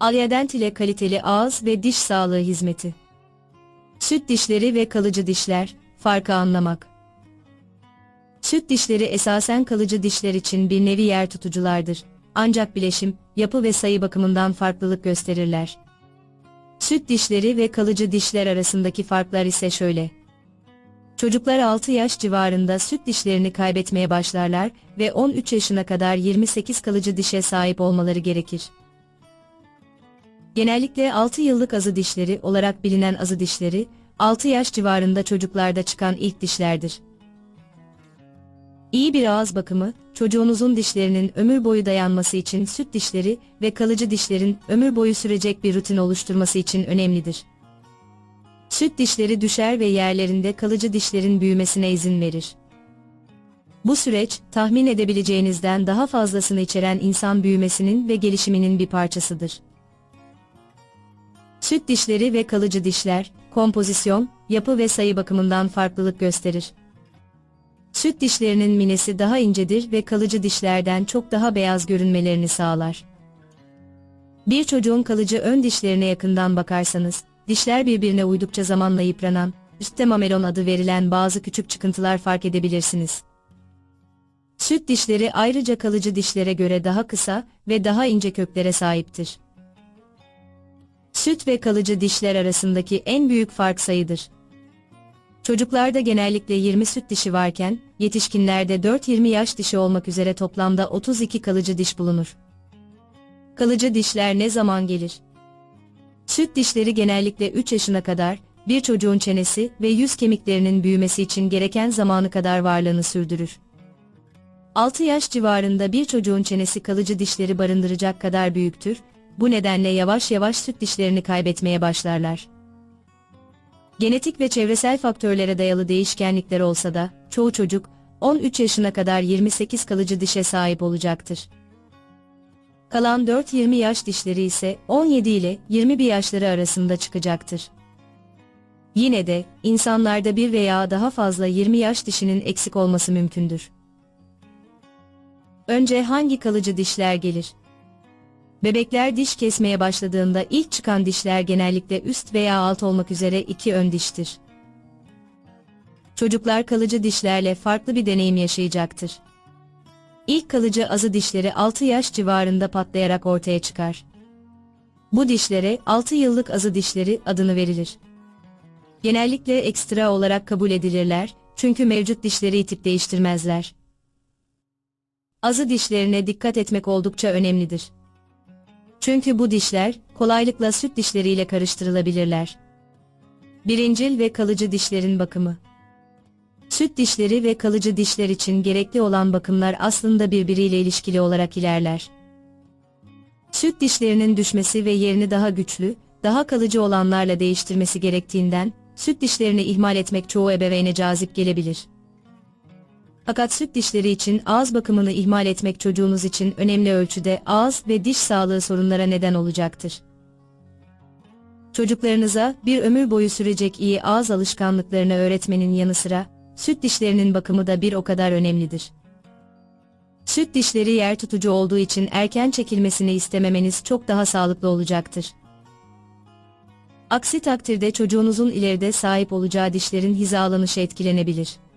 Alyadent ile kaliteli ağız ve diş sağlığı hizmeti. Süt dişleri ve kalıcı dişler, farkı anlamak. Süt dişleri esasen kalıcı dişler için bir nevi yer tutuculardır. Ancak bileşim, yapı ve sayı bakımından farklılık gösterirler. Süt dişleri ve kalıcı dişler arasındaki farklar ise şöyle. Çocuklar 6 yaş civarında süt dişlerini kaybetmeye başlarlar ve 13 yaşına kadar 28 kalıcı dişe sahip olmaları gerekir. Genellikle 6 yıllık azı dişleri olarak bilinen azı dişleri, 6 yaş civarında çocuklarda çıkan ilk dişlerdir. İyi bir ağız bakımı, çocuğunuzun dişlerinin ömür boyu dayanması için süt dişleri ve kalıcı dişlerin ömür boyu sürecek bir rutin oluşturması için önemlidir. Süt dişleri düşer ve yerlerinde kalıcı dişlerin büyümesine izin verir. Bu süreç, tahmin edebileceğinizden daha fazlasını içeren insan büyümesinin ve gelişiminin bir parçasıdır. Süt dişleri ve kalıcı dişler, kompozisyon, yapı ve sayı bakımından farklılık gösterir. Süt dişlerinin minesi daha incedir ve kalıcı dişlerden çok daha beyaz görünmelerini sağlar. Bir çocuğun kalıcı ön dişlerine yakından bakarsanız, dişler birbirine uydukça zamanla yıpranan, üstte mamelon adı verilen bazı küçük çıkıntılar fark edebilirsiniz. Süt dişleri ayrıca kalıcı dişlere göre daha kısa ve daha ince köklere sahiptir. Süt ve kalıcı dişler arasındaki en büyük fark sayıdır. Çocuklarda genellikle 20 süt dişi varken, yetişkinlerde 4-20 yaş dişi olmak üzere toplamda 32 kalıcı diş bulunur. Kalıcı dişler ne zaman gelir? Süt dişleri genellikle 3 yaşına kadar, bir çocuğun çenesi ve yüz kemiklerinin büyümesi için gereken zamanı kadar varlığını sürdürür. 6 yaş civarında bir çocuğun çenesi kalıcı dişleri barındıracak kadar büyüktür, bu nedenle yavaş yavaş süt dişlerini kaybetmeye başlarlar. Genetik ve çevresel faktörlere dayalı değişkenlikler olsa da, çoğu çocuk, 13 yaşına kadar 28 kalıcı dişe sahip olacaktır. Kalan 4-20 yaş dişleri ise 17 ile 21 yaşları arasında çıkacaktır. Yine de, insanlarda bir veya daha fazla 20 yaş dişinin eksik olması mümkündür. Önce hangi kalıcı dişler gelir? Bebekler diş kesmeye başladığında ilk çıkan dişler genellikle üst veya alt olmak üzere iki ön diştir. Çocuklar kalıcı dişlerle farklı bir deneyim yaşayacaktır. İlk kalıcı azı dişleri 6 yaş civarında patlayarak ortaya çıkar. Bu dişlere 6 yıllık azı dişleri adını verilir. Genellikle ekstra olarak kabul edilirler çünkü mevcut dişleri itip değiştirmezler. Azı dişlerine dikkat etmek oldukça önemlidir. Çünkü bu dişler kolaylıkla süt dişleriyle karıştırılabilirler. Birincil ve kalıcı dişlerin bakımı. Süt dişleri ve kalıcı dişler için gerekli olan bakımlar aslında birbiriyle ilişkili olarak ilerler. Süt dişlerinin düşmesi ve yerini daha güçlü, daha kalıcı olanlarla değiştirmesi gerektiğinden, süt dişlerini ihmal etmek çoğu ebeveyne cazip gelebilir. Fakat süt dişleri için ağız bakımını ihmal etmek çocuğunuz için önemli ölçüde ağız ve diş sağlığı sorunlara neden olacaktır. Çocuklarınıza bir ömür boyu sürecek iyi ağız alışkanlıklarını öğretmenin yanı sıra, süt dişlerinin bakımı da bir o kadar önemlidir. Süt dişleri yer tutucu olduğu için erken çekilmesini istememeniz çok daha sağlıklı olacaktır. Aksi takdirde çocuğunuzun ileride sahip olacağı dişlerin hizalanışı etkilenebilir.